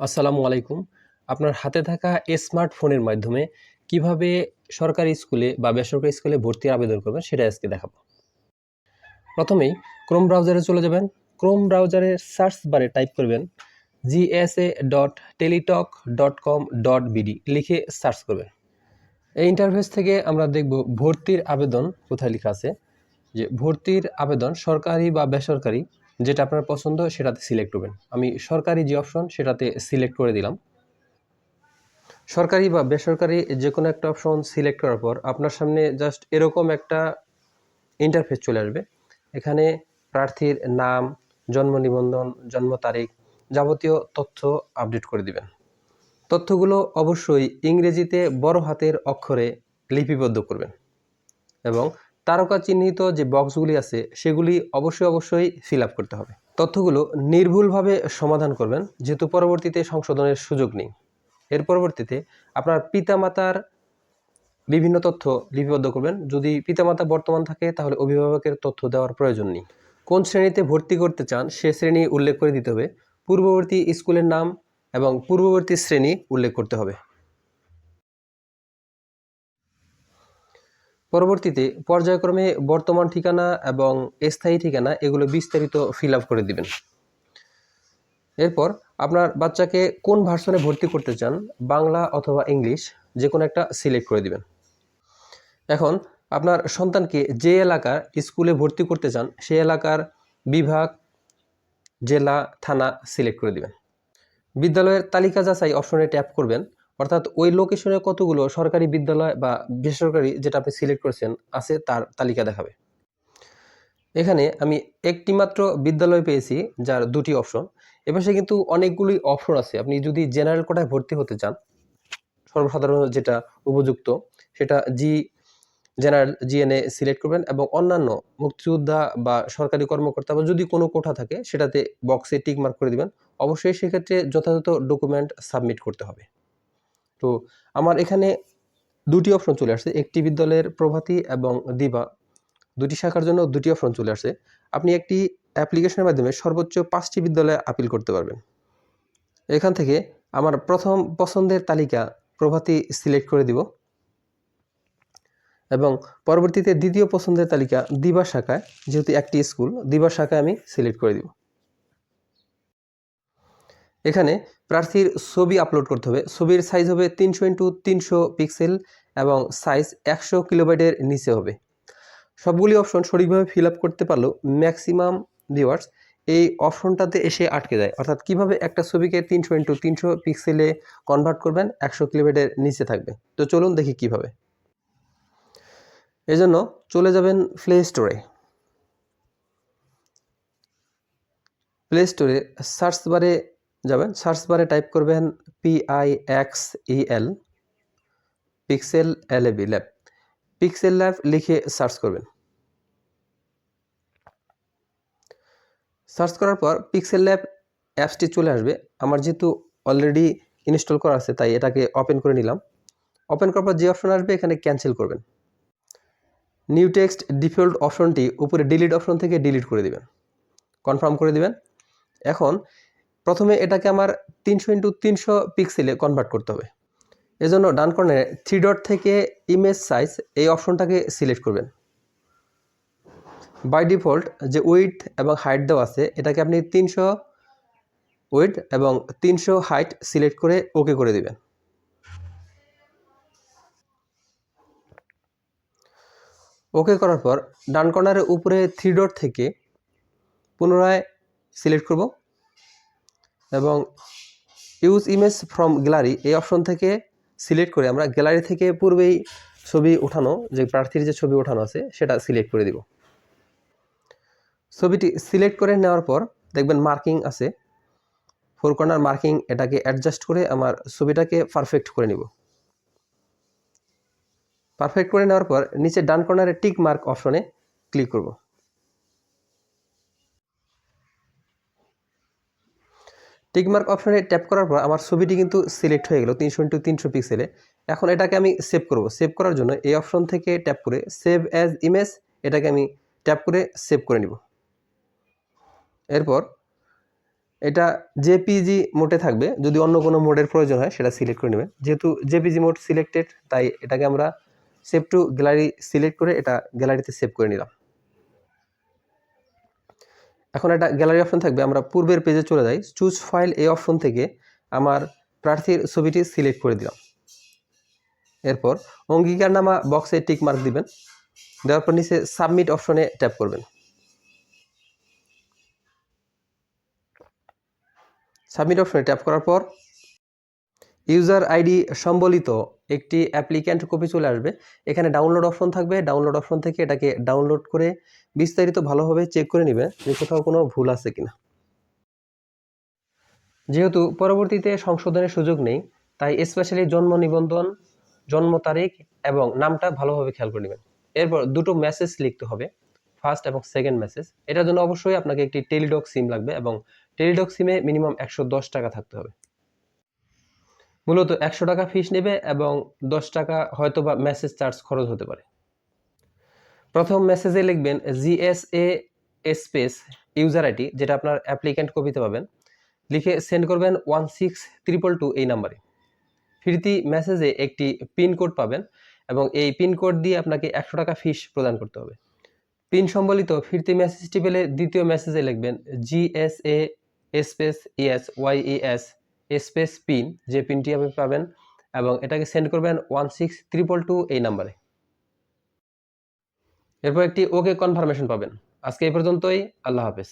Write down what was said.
আসসালামু আলাইকুম। আপনার হাতে থাকা স্মার্টফোনের মাধ্যমে কীভাবে সরকারি স্কুলে বা বেসরকারি স্কুলে ভর্তির আবেদন করবেন সেটা আজকে দেখাবো। প্রথমেই ক্রোম ব্রাউজারে চলে যাবেন। ক্রোম ব্রাউজারে সার্চ বারে টাইপ করবেন GSA dot Teletalk dot com dot BD লিখে সার্চ করবেন। এই ইন্টারফেস থেকে আমরা দেখব ভর্তির আবেদন কোথায় লেখা আছে। যে ভর্তির আবেদন সরকারি বা বেসরকারি যেটা আপনার পছন্দ, সেটাতে সিলেক্ট করবেন আমি সরকারি যে অপশন সেটাতে সিলেক্ট করে দিলাম। সরকারি বা বেসরকারি যে কোনো একটা অপশন সিলেক্ট করার পর, আপনার সামনে জাস্ট এরকম একটা ইন্টারফেস চলে আসবে। এখানে প্রার্থীর নাম, জন্ম নিবন্ধন, জন্ম তারিখ যাবতীয় তথ্য আপডেট করে দিবেন। তথ্যগুলো অবশ্যই ইংরেজিতে বড় হাতের অক্ষরে লিপিবদ্ধ করবেন এবং তারকা চিহ্নিত যে বক্সগুলি আছে, সেগুলি অবশ্যই অবশ্যই ফিল আপ করতে হবে। তথ্যগুলো নির্ভুলভাবে সমাধান করবেন, যেহেতু পরবর্তীতে সংশোধনের সুযোগ নেই। এর পরবর্তীতে আপনার পিতামাতার বিভিন্ন তথ্য লিপিবদ্ধ করবেন। যদি পিতামাতা বর্তমান থাকে, তাহলে অভিভাবকের তথ্য দেওয়ার প্রয়োজন নেই। কোন শ্রেণীতে ভর্তি করতে চান, সে শ্রেণি উল্লেখ করে দিতে হবে। পূর্ববর্তী স্কুলের নাম এবং পূর্ববর্তী শ্রেণি উল্লেখ করতে হবে। পরবর্তীতে পর্যায়ক্রমে বর্তমান ঠিকানা এবং স্থায়ী ঠিকানা এগুলো বিস্তারিত ফিল আপ করে দিবেন। এরপর আপনার বাচ্চাকে কোন ভার্সনে ভর্তি করতে চান, বাংলা অথবা ইংলিশ যে কোনো একটা সিলেক্ট করে দিবেন। এখন আপনার সন্তানকে যে এলাকার স্কুলে ভর্তি করতে চান সেই এলাকার বিভাগ, জেলা, থানা সিলেক্ট করে দিবেন। বিদ্যালয়ের তালিকা যাচাই অপশনে ট্যাপ করবেন। অর্থাৎ ওই লোকেশনে কতগুলো সরকারি বিদ্যালয় বা বেসরকারি যেটা আপনি সিলেক্ট করেছেন আছে তার তালিকা দেখাবে। এখানে আমি একটি মাত্র বিদ্যালয় পেয়েছি যার দুটি অপশন এপাশে কিন্তু অনেকগুলি অপশন আছে। আপনি যদি জেনারেল কোটায় ভর্তি হতে চান, সর্বসাধারণ যেটা উপযুক্ত, সেটা জি জেনারেল জিএনএ সিলেক্ট করবেন এবং অন্যান্য মুক্তিযোদ্ধা বা সরকারি কর্মকর্তা বা যদি কোনো কোঠা থাকে, সেটাতে বক্সে টিক মার্ক করে দিবেন। অবশ্যই সেক্ষেত্রে যথাযথ ডকুমেন্ট সাবমিট করতে হবে। তো আমার এখানে দুটি অপশন চলে আসছে, একটি বিদ্যালয়ের প্রভাতী এবং দিবা। দুটি শাখার জন্য দুটি অপশন চলে আসছে। আপনি একটি অ্যাপ্লিকেশনের মাধ্যমে সর্বোচ্চ পাঁচটি বিদ্যালয়ে আপিল করতে পারবেন। এখান থেকে আমার প্রথম পছন্দের তালিকা প্রভাতী সিলেক্ট করে দিব। এবং পরবর্তীতে দ্বিতীয় পছন্দের তালিকা দিবা শাখায়, যেহেতু একটি স্কুল দিবা শাখায় আমি সিলেক্ট করে দিব। এখানে প্রার্থীর ছবি আপলোড করতে হবে। ছবির সাইজ হবে তিনশো ইন্টু তিনশো পিক্সেল এবং সাইজ একশো কিলোবাইটের নিচে হবে। সবগুলি অপশন সঠিকভাবে ফিল আপ করতে পারলেও ম্যাক্সিমাম ভিউয়ার্স এই অপশনটাতে এসে আটকে যায়। অর্থাৎ কীভাবে একটা ছবিকে তিনশো ইন্টু তিনশো পিক্সেলে কনভার্ট করবেন, একশো কিলোমিটার নিচে থাকবে। তো চলুন দেখি কীভাবে। এজন্য চলে যাবেন প্লে স্টোরে প্লে স্টোরে সার্চ বারে যাবেন। সার্চ বারে টাইপ করবেন PI x E L pixel L A B lab pixel lab লিখে সার্চ করবেন। সার্চ করার পর পিক্সেল ল্যাব অ্যাপসটি চলে আসবে। আমার যেহেতু অলরেডি ইনস্টল করা আছে, তাই এটাকে ওপেন করে নিলাম। ওপেন করার পর যে অপশন আসবে, এখানে ক্যান্সেল করবেন। নিউ টেক্সট ডিফল্ট অপশনটি উপরে ডিলিট অপশন থেকে ডিলিট করে দিবেন। কনফার্ম করে দিবেন। এখন প্রথমে এটাকে আমার তিনশো ইন্টু তিনশো পিক্সেলে কনভার্ট করতে হবে। এজন্য ডান কর্নারে থ্রি ডট থেকে ইমেজ সাইজ এই অপশনটাকে সিলেক্ট করবেন। বাই ডিফল্ট যে উইথ এবং হাইট দেওয়া আছে, এটাকে আপনি তিনশো উইথ এবং তিনশো হাইট সিলেক্ট করে ওকে করে দিবেন। ওকে করার পর ডান কর্নারের উপরে থ্রি ডট থেকে পুনরায় সিলেক্ট করব। এবং ইউজ ইমেজ ফ্রম গ্যালারি এই অপশন থেকে সিলেক্ট করে আমরা গ্যালারি থেকে পূর্বেই ছবি ওঠানো, যে প্রার্থীর যে ছবি ওঠানো আছে, সেটা সিলেক্ট করে দিব। ছবিটি সিলেক্ট করে নেওয়ার পর দেখবেন মার্কিং আছে। ফোর কর্নার মার্কিং এটাকে অ্যাডজাস্ট করে আমার ছবিটাকে পারফেক্ট করে নিব। পারফেক্ট করে নেওয়ার পর নিচে ডান কর্নারে টিক মার্ক অপশনে ক্লিক করব। টিক মার্ক অপশনে ট্যাপ করার পর আমার ছবিটি কিন্তু সিলেক্ট হয়ে গেল তিনশো ইন্টু তিনশো পিক্সেলে এখন এটাকে আমি সেভ করব। সেভ করার জন্য এই অপশন থেকে ট্যাপ করে সেভ অ্যাজ ইমেজ এটাকে আমি ট্যাপ করে সেভ করে নিব। এরপর এটা জেপিজি মোডে থাকবে। যদি অন্য কোনো মোডের প্রয়োজন হয় সেটা সিলেক্ট করে নেবেন। যেহেতু জেপিজি মোড সিলেক্টেড তাই এটাকে আমরা সেভ টু গ্যালারি সিলেক্ট করে এটা গ্যালারিতে সেভ করে নিলাম। এখন একটা গ্যালারি অপশন থাকবে, আমরা পূর্বের পেজে চলে যাই। চুজ ফাইল এই অপশন থেকে আমার প্রার্থীর ছবিটি সিলেক্ট করে দিলাম। এরপর অঙ্গীকারনামা বক্সে টিক মার্ক দিবেন। দেওয়ার পর নিচে সাবমিট অপশনে ট্যাপ করবেন। সাবমিট অপশনে ট্যাপ করার পর ইউজার আইডি সম্বলিত একটি অ্যাপ্লিক্যান্ট কপি চলে আসবে। এখানে ডাউনলোড অপশন থাকবে। ডাউনলোড অপশন থেকে এটাকে ডাউনলোড করে বিস্তারিত ভালোভাবে চেক করে নেবে যে কোথাও কোনো ভুল আছে কিনা। যেহেতু পরবর্তীতে সংশোধনের সুযোগ নেই, তাই স্পেশালি জন্ম নিবন্ধন, জন্ম তারিখ এবং নামটা ভালোভাবে খেয়াল করে নেবেন। এরপর দুটো মেসেজ লিখতে হবে, ফার্স্ট এবং সেকেন্ড মেসেজ। এটার জন্য অবশ্যই আপনাকে একটি টেলিডক সিম লাগবে এবং টেলিডক সিমে মিনিমাম একশো দশ টাকা থাকতে হবে। মূলত একশো টাকা ফিস নেবে এবং দশ টাকা হয়তো বা মেসেজ চার্জ খরচ হতে পারে। প্রথম মেসেজে লিখবেন জিএসএ স্পেস ইউজার আইডি যেটা আপনার অ্যাপ্লিক্যান্ট কপিতে পাবেন। লিখে সেন্ড করবেন ওয়ান সিক্স ট্রিপল টু এই নাম্বারে ফিরতি মেসেজে একটি পিন কোড পাবেন এবং এই পিন কোড দিয়ে আপনাকে একশো টাকা ফিস প্রদান করতে হবে। পিন সম্বলিত ফিরতি মেসেজটি পেলে দ্বিতীয় মেসেজে লিখবেন GSA space ES Y S space PIN যে পিনটি আপনি পাবেন এবং এটাকে সেন্ড করবেন ওয়ান সিক্স ত্রিপল টু এই নাম্বারে এরপর একটি ওকে কনফার্মেশন পাবেন। আজকে এই পর্যন্তই, আল্লাহ হাফেজ।